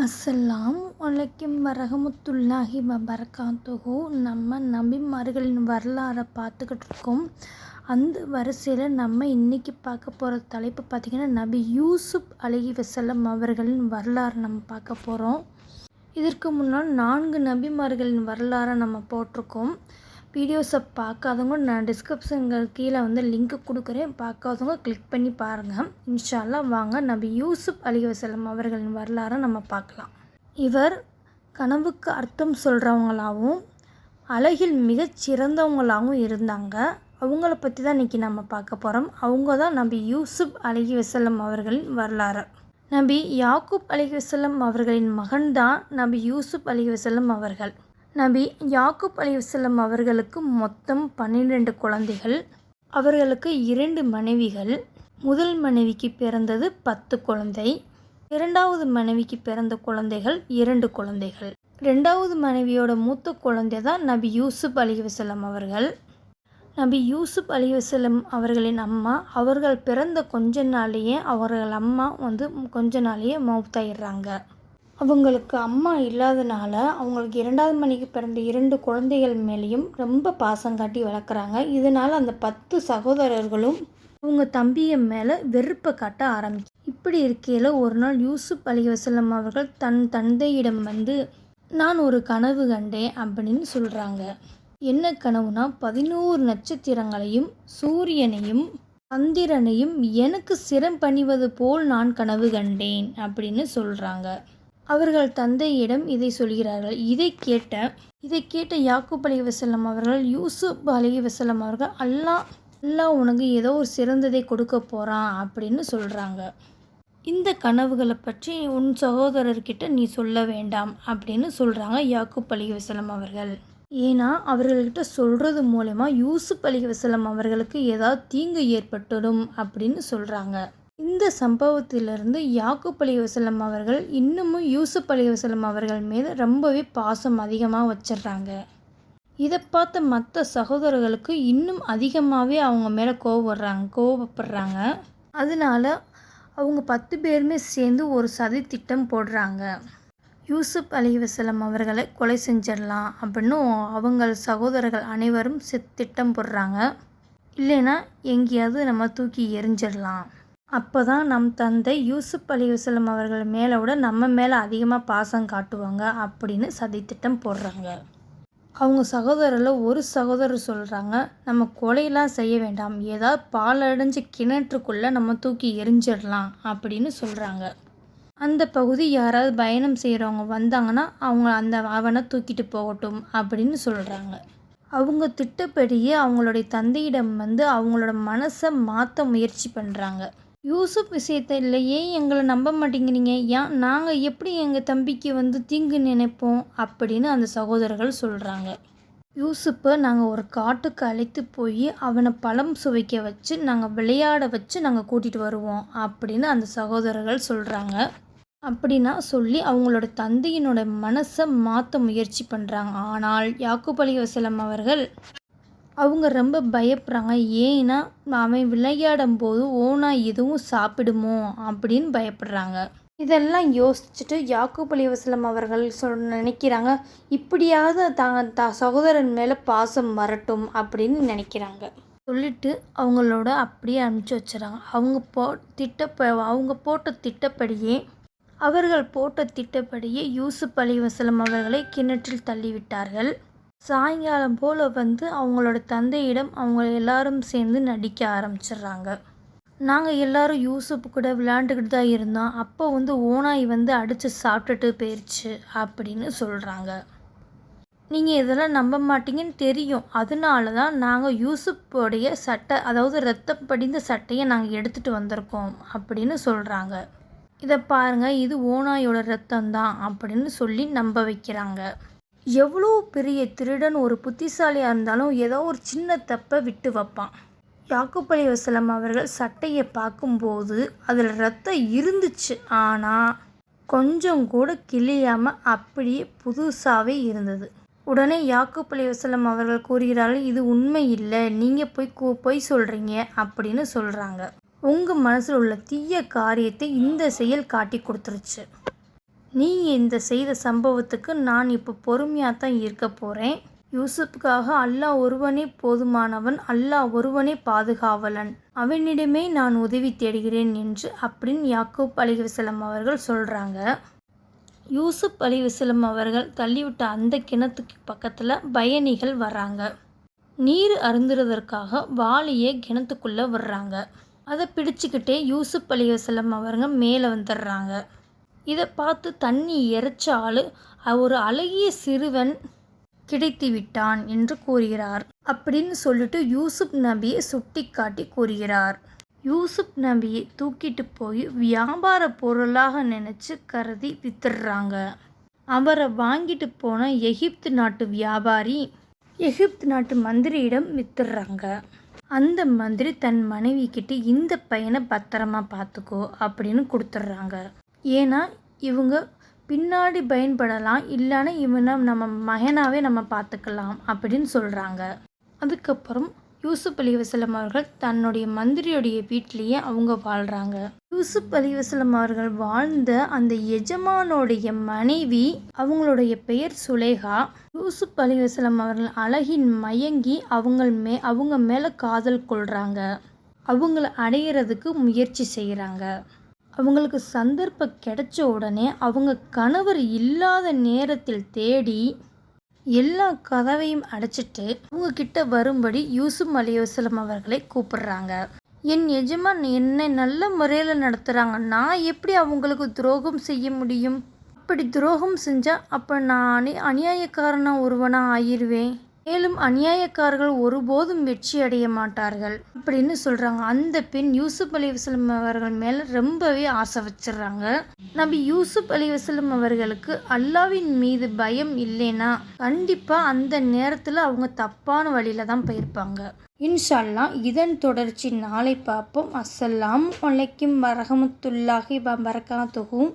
அஸ்ஸலாம் வலைக்கும் வரகமுத்துல்லாஹி வபரகாத்துஹு. நம்ம நபிமார்களின் வரலாறை பார்த்துக்கிட்டு இருக்கோம் அந்த வரிசையில் நம்ம இன்றைக்கி பார்க்க போகிற தலைப்பு பார்த்திங்கன்னா நபி யூசுப் அலி வசல்லம் அவர்களின் வரலாறு நம்ம பார்க்க போகிறோம் இதற்கு முன்னால் நான்கு நபிமார்களின் வரலாறை நம்ம போட்டிருக்கோம். வீடியோஸை பார்க்காதவங்க நான் டிஸ்கிரிப்ஷன்கள் கீழே வந்து லிங்க் கொடுக்குறேன். பார்க்காதவங்க கிளிக் பண்ணி பாருங்கள் இன்ஷால்லாம் வாங்க நபி யூசுப் அலி வசலம் அவர்களின் வரலாறை நம்ம பார்க்கலாம். இவர் கனவுக்கு அர்த்தம் சொல்கிறவங்களாகவும் அழகில் மிகச் சிறந்தவங்களாகவும் இருந்தாங்க. அவங்கள பற்றி தான் இன்றைக்கி நம்ம பார்க்க போகிறோம் அவங்க தான் நபி யூசுப் அலி வசலம் அவர்களின் வரலாறு. நபி யாக்கூப் அலி வசல்லம் அவர்களின் மகன்தான் நபி யூசுப் அலி வசல்லம் அவர்கள். நபி யாக்குப் அலிவசல்லம் அவர்களுக்கு மொத்தம் பன்னிரெண்டு குழந்தைகள். அவர்களுக்கு இரண்டு மனைவிகள். முதல் மனைவிக்கு பிறந்தது பத்து குழந்தை. இரண்டாவது மனைவிக்கு பிறந்த குழந்தைகள் இரண்டு குழந்தைகள். ரெண்டாவது மனைவியோட மூத்த குழந்தை தான் நபி யூசுப் அலி வசல்லம் அவர்கள். நபி யூசுப் அலி வசல்லம் அவர்களின் அம்மா அவர்கள் பிறந்த கொஞ்ச நாளையே அவர்கள் அம்மா வந்து கொஞ்ச நாளையே மௌத்தாயிடுறாங்க. அவங்களுக்கு அம்மா இல்லாதனால அவங்களுக்கு இரண்டாவது மணிக்கு பிறந்த இரண்டு குழந்தைகள் மேலேயும் ரொம்ப பாசம் காட்டி வளர்க்குறாங்க. இதனால் அந்த பத்து சகோதரர்களும் அவங்க தம்பிய மேலே வெறுப்பை காட்ட ஆரம்பிச்சு. இப்படி இருக்கையில் ஒரு நாள் யூசுப் அலி வசல்லம் அவர்கள் தன் தந்தையிடம் வந்து நான் ஒரு கனவு கண்டேன் அப்படின்னு சொல்கிறாங்க என்ன கனவுனா பதினோரு நட்சத்திரங்களையும் சூரியனையும் சந்திரனையும் எனக்கு சிரம் பணிவது போல் நான் கனவு கண்டேன் அப்படின்னு சொல்கிறாங்க அவர்கள் தந்தையிடம் இதை சொல்கிறார்கள். இதை கேட்ட இதை கேட்ட யாக்கூப் அலி வசல்லம் அவர்கள் யூசுப் அலி வசல்லம் அவர்கள் அல்லாஹ் அல்லாஹ் உனக்கு ஏதோ ஒரு சிறந்ததை கொடுக்க போகிறான் அப்படின்னு சொல்கிறாங்க இந்த கனவுகளை பற்றி உன் சகோதரர்கிட்ட நீ சொல்ல வேண்டாம் அப்படின்னு சொல்கிறாங்க யாக்கூப் அலி வசலம் அவர்கள். ஏன்னா அவர்கள்கிட்ட சொல்கிறது மூலயமா யூசுப் அலி வசலம் அவர்களுக்கு ஏதாவது தீங்கு ஏற்பட்டுடும் அப்படின்னு சொல்கிறாங்க இந்த சம்பவத்திலிருந்து யாக்கூப் அலி வசலம் அவர்கள் இன்னமும் யூசுப் அலி வசலம் அவர்கள் மீது ரொம்பவே பாசம் அதிகமாக வச்சிடுறாங்க. இதை பார்த்த மற்ற சகோதரர்களுக்கு இன்னும் அதிகமாகவே அவங்க மேலே கோவப்படுறாங்க கோவப்படுறாங்க. அதனால அவங்க பத்து பேருமே சேர்ந்து ஒரு சதி திட்டம் போடுறாங்க. யூசுப் அலி வசலம் அவர்களை கொலை செஞ்சிடலாம் அப்படின்னு அவங்க சகோதரர்கள் அனைவரும் திட்டம் போடுறாங்க. இல்லைன்னா எங்கேயாவது நம்ம தூக்கி எரிஞ்சிடலாம் அப்போ தான் நம் தந்தை யூசுப் அலி வசலம் அவர்கள் மேலே விட நம்ம மேலே அதிகமாக பாசம் காட்டுவாங்க அப்படின்னு சதித்திட்டம் போடுறாங்க. அவங்க சகோதரரில் ஒரு சகோதரர் சொல்கிறாங்க நம்ம கொலையெல்லாம் செய்ய வேண்டாம் ஏதாவது பாலடைஞ்சு கிணற்றுக்குள்ளே நம்ம தூக்கி எரிஞ்சிடலாம் அப்படின்னு சொல்கிறாங்க அந்த பகுதி யாராவது பயணம் செய்கிறவங்க வந்தாங்கன்னா அவங்க அந்த அவனை தூக்கிட்டு போகட்டும் அப்படின்னு சொல்கிறாங்க அவங்க திட்டப்படியே அவங்களுடைய தந்தையிடம் வந்து அவங்களோட மனசை மாற்ற முயற்சி பண்ணுறாங்க யூசுப் விஷயத்தில் ஏன் எங்களை நம்ப மாட்டேங்கிறீங்க? ஏன் நாங்கள் எப்படி எங்கள் தம்பிக்கு வந்து தீங்கு நினைப்போம்? அப்படின்னு அந்த சகோதரர்கள் சொல்கிறாங்க யூசுப்பை நாங்கள் ஒரு காட்டுக்கு அழைத்து போய் அவனை பழம் சுவைக்க வச்சு நாங்கள் விளையாட வச்சு நாங்கள் கூட்டிகிட்டு வருவோம் அப்படின்னு அந்த சகோதரர்கள் சொல்கிறாங்க அப்படின்னா சொல்லி அவங்களோட தந்தையினோட மனசை மாற்ற முயற்சி பண்ணுறாங்க ஆனால் யாக்கூப் அலி வசலம் அவர்கள் அவங்க ரொம்ப பயப்படுறாங்க. ஏன்னா அவன் விளையாடும் போது ஓனா எதுவும் சாப்பிடுமோ அப்படின்னு பயப்படுறாங்க. இதெல்லாம் யோசிச்சுட்டு யாக்கூப் அலி வசலம் அவர்கள் சொல் நினைக்கிறாங்க இப்படியாவது தாங்க த சகோதரன் மேலே பாசம் வரட்டும் அப்படின்னு நினைக்கிறாங்க. சொல்லிட்டு அவங்களோட அப்படியே அனுப்பிச்சி வச்சுறாங்க அவங்க போ திட்ட அவங்க போட்ட திட்டப்படியே அவர்கள் போட்ட திட்டப்படியே யூசுப் அலி வசலம் அவர்களை கிணற்றில் தள்ளிவிட்டார்கள். சாயங்காலம் போல் வந்து அவங்களோட தந்தையிடம் அவங்க எல்லாரும் சேர்ந்து நடிக்க ஆரம்பிச்சிடுறாங்க. நாங்கள் எல்லாரும் யூசுப் கூட விளையாண்டுக்கிட்டு தான் இருந்தோம். அப்போ வந்து ஓனாய் வந்து அடித்து சாப்பிட்டுட்டு போயிடுச்சு அப்படின்னு சொல்கிறாங்க நீங்கள் இதெல்லாம் நம்ப மாட்டீங்கன்னு தெரியும். அதனால தான் நாங்கள் யூசுப்போடைய சட்டை அதாவது ரத்தம் படிந்த சட்டையை நாங்கள் எடுத்துகிட்டு வந்திருக்கோம் அப்படின்னு சொல்கிறாங்க இதை பாருங்கள் இது ஓனாயோட ரத்தம் தான் அப்படின்னு சொல்லி நம்ப வைக்கிறாங்க. எவ்வளோ பெரிய திருடன் ஒரு புத்திசாலியாக இருந்தாலும் ஏதோ ஒரு சின்ன தப்பை விட்டு வைப்பான். யாக்குப்பள்ளி வசலம் அவர்கள் சட்டையை பார்க்கும்போது அதில் ரத்தம் இருந்துச்சு. ஆனால் கொஞ்சம் கூட கிளியாமல் அப்படியே புதுசாகவே இருந்தது. உடனே யாக்குப்பள்ளி வசலம் அவர்கள் கூறுகிறார்கள் இது உண்மை இல்லை நீங்கள் போய் போய் சொல்கிறீங்க அப்படின்னு சொல்கிறாங்க உங்கள் மனசில் உள்ள தீய காரியத்தை இந்த செயல் காட்டி கொடுத்துருச்சு. நீ இந்த செய்த சம்பவத்துக்கு நான் இப்போ பொறுமையாக தான் இருக்க போகிறேன் யூசுப்புக்காக அல்லாஹ் ஒருவனே போதுமானவன் அல்லாஹ் ஒருவனே பாதுகாவலன். அவனிடமே நான் உதவி தேடுகிறேன் என்று அப்படின்னு யாக்கூப் அலிவசலம் அவர்கள் சொல்கிறாங்க யூசுப் அலிவசலம் அவர்கள் தள்ளிவிட்ட அந்த கிணத்துக்கு பக்கத்தில் பயணிகள் வர்றாங்க. நீர் அருந்துறதற்காக வாளியை கிணத்துக்குள்ளே வர்றாங்க அதை பிடிச்சிக்கிட்டே யூசுப் அலிவசலம் அவருங்க மேலே வந்துடுறாங்க. இதை பார்த்து தண்ணி இறைச்சாலு ஒரு அழகிய சிறுவன் கிடைத்து விட்டான் என்று கூறுகிறார். அப்படின்னு சொல்லிட்டு யூசுப் நபியை சுட்டி காட்டி கூறுகிறார். யூசுப் நபியை தூக்கிட்டு போய் வியாபார பொருளாக நினச்சி கருதி வித்துடுறாங்க. அவரை வாங்கிட்டு போன எகிப்து நாட்டு வியாபாரி எகிப்து நாட்டு மந்திரியிடம் வித்துடுறாங்க. அந்த மந்திரி தன் மனைவி கிட்ட இந்த பையனை பத்திரமா பார்த்துக்கோ அப்படின்னு கொடுத்துட்றாங்க. ஏன்னா இவங்க பின்னாடி பயன்படலாம் இல்லைன்னா இவனை நம்ம மகனாகவே நம்ம பார்த்துக்கலாம் அப்படின்னு சொல்கிறாங்க அதுக்கப்புறம் யூசுப் அலி வசலம் அவர்கள் தன்னுடைய மந்திரியுடைய வீட்லேயே அவங்க வாழ்கிறாங்க யூசுப் அலி வசலம் அவர்கள் வாழ்ந்த அந்த எஜமானோடைய மனைவி அவங்களுடைய பெயர் சுலேகா. யூசுப் அலி வசலம் அவர்கள் அழகின் மயங்கி அவங்கள் மே அவங்க மேலே காதல் கொள்கிறாங்க அவங்கள அடையிறதுக்கு முயற்சி செய்கிறாங்க அவங்களுக்கு சந்தர்ப்பம் கிடைச்ச உடனே அவங்க கணவர் இல்லாத நேரத்தில் தேடி எல்லா கதவையும் அடைச்சிட்டு அவங்க கிட்ட வரும்படி யூசுப் அலிவசலம் அவர்களை கூப்பிடுறாங்க. என் எஜமான் என்னை நல்ல முறையில் நடத்துகிறாங்க நான் எப்படி அவங்களுக்கு துரோகம் செய்ய முடியும்? அப்படி துரோகம் செஞ்சால் அப்போ நான் அநியாயக்காரனாக ஒருவனாக ஆயிடுவேன் மேலும் அநியாயக்காரர்கள் ஒருபோதும் வெற்றி அடைய மாட்டார்கள் அப்படின்னு சொல்கிறாங்க அந்த பெண் யூசுப் அலி வசலம் அவர்கள் மேலே ரொம்பவே ஆசை வச்சிடுறாங்க. நபி யூசுப் அலி வசலம் அவர்களுக்கு அல்லாவின் மீது பயம் இல்லைன்னா கண்டிப்பாக அந்த நேரத்தில் அவங்க தப்பான வழியில் தான் போயிருப்பாங்க. இன்ஷல்லா இதன் தொடர்ச்சி நாளை பார்ப்போம். அஸ்ஸலாம் வலைக்கும் வரஹமத்துல்லாஹி வபரகாத்துஹும்